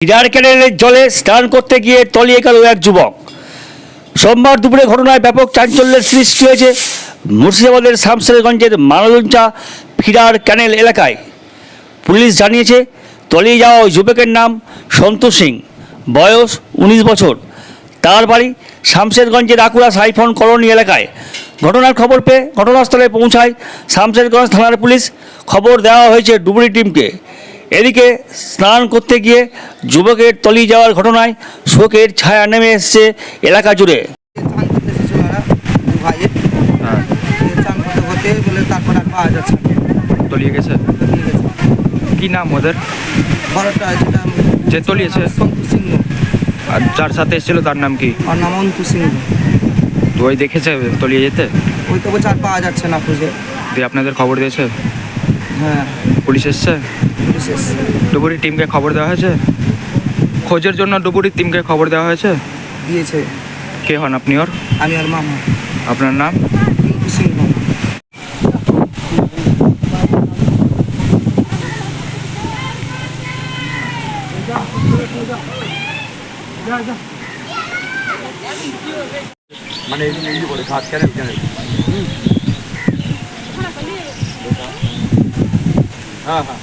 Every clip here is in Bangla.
হিডার ক্যানেলের জলে স্নান করতে গিয়ে তলিয়ে গেল এক যুবক। সোমবার দুপুরে ঘটনায় ব্যাপক চাঞ্চল্যের সৃষ্টি হয়েছে মুর্শিদাবাদের শামসেরগঞ্জের মানলুঞ্চা ফিরার ক্যানেল এলাকায়। পুলিশ জানিয়েছে, তলিয়ে যাওয়া ওই যুবকের নাম সন্তোষ সিং, বয়স উনিশ বছর। তার বাড়ি শামশেরগঞ্জের আকুড়া সাইফন কলোনি এলাকায়। ঘটনার খবর পেয়ে ঘটনাস্থলে পৌঁছায় শামশেরগঞ্জ থানার পুলিশ। খবর দেওয়া হয়েছে ডুবুরি টিমকে। এদিকে স্নান করতে গিয়ে যুবকের তলিয়ে যাওয়ার ঘটনায় শোকের ছায়া নেমে এসছে এলাকা জুড়ে। হ্যাঁ তলিয়ে গেছে? কি নাম ওদের? যে তলিয়েছে? সিংহ আর যার সাথে এসেছিল তার নাম কি? আর নাম অন্তু সিংহ তো ওই দেখেছে তলিয়ে যেতে? ওই তো আর পাওয়া যাচ্ছে না খুঁজে। দিয়ে আপনাদের খবর দিয়েছে? হ্যাঁ। পুলিশ এসছে? পুলিশ এসছে। ডুবুরি টিমকে খবর দেওয়া হয়েছে? খোঁজের জন্য ডুবুরি টিমকে খবর দেওয়া হয়েছে? দিয়েছে। কে হন আপনি ওর? আমি আর মামা। আপনার নাম? মানে এই এই করে ঘাট ক্যানেল ক্যানেল হ্যাঁ হ্যাঁ।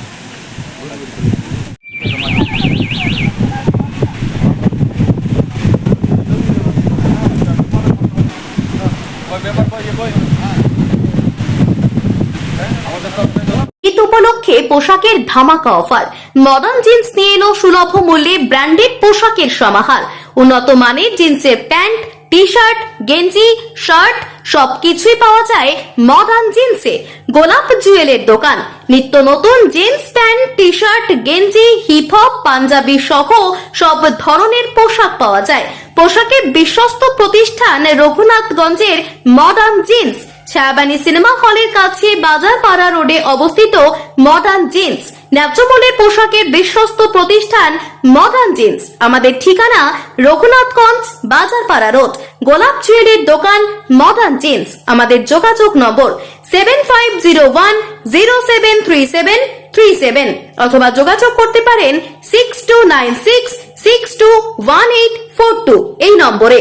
ঈদ উপলক্ষে পোশাকের ধামাকা অফার। মডার্ন জিন্স নিয়ে এলো সুলভ মূল্যে ব্র্যান্ডেড পোশাকের সমাহার। উন্নত মানের জিন্সের প্যান্ট টি শার্ট গেঞ্জি, শার্ট, সবকিছুই পাওয়া যায় মডার্ন জিন্সে গোলাপ জুয়েলের দোকান। নিত্য নতুন জিন্স প্যান্ট টি শার্ট গেঞ্জি হিপ হপ পাঞ্জাবি সহ সব ধরনের পোশাক পাওয়া যায়। পোশাকের বিশ্বস্ত প্রতিষ্ঠান রঘুনাথগঞ্জের মডার্ন জিন্স ছায়াবানী সিনেমা হলের কাছে বাজারপাড়া রোডে অবস্থিত মডার্ন জিন্স। ন্যায্য মূল্যের পোশাকের বিশ্বস্ত প্রতিষ্ঠান মডার্ন জিন্স। আমাদের ঠিকানা রঘুনাথগঞ্জ, বাজারপাড়া রোড। গোলাপ জুয়েলের দোকান মডার্ন জিন্স। আমাদের যোগাযোগ number seven five zero one zero seven three seven three seven. অথবা যোগাযোগ করতে পারেন six two nine six six two one eight four two. এই নম্বরে।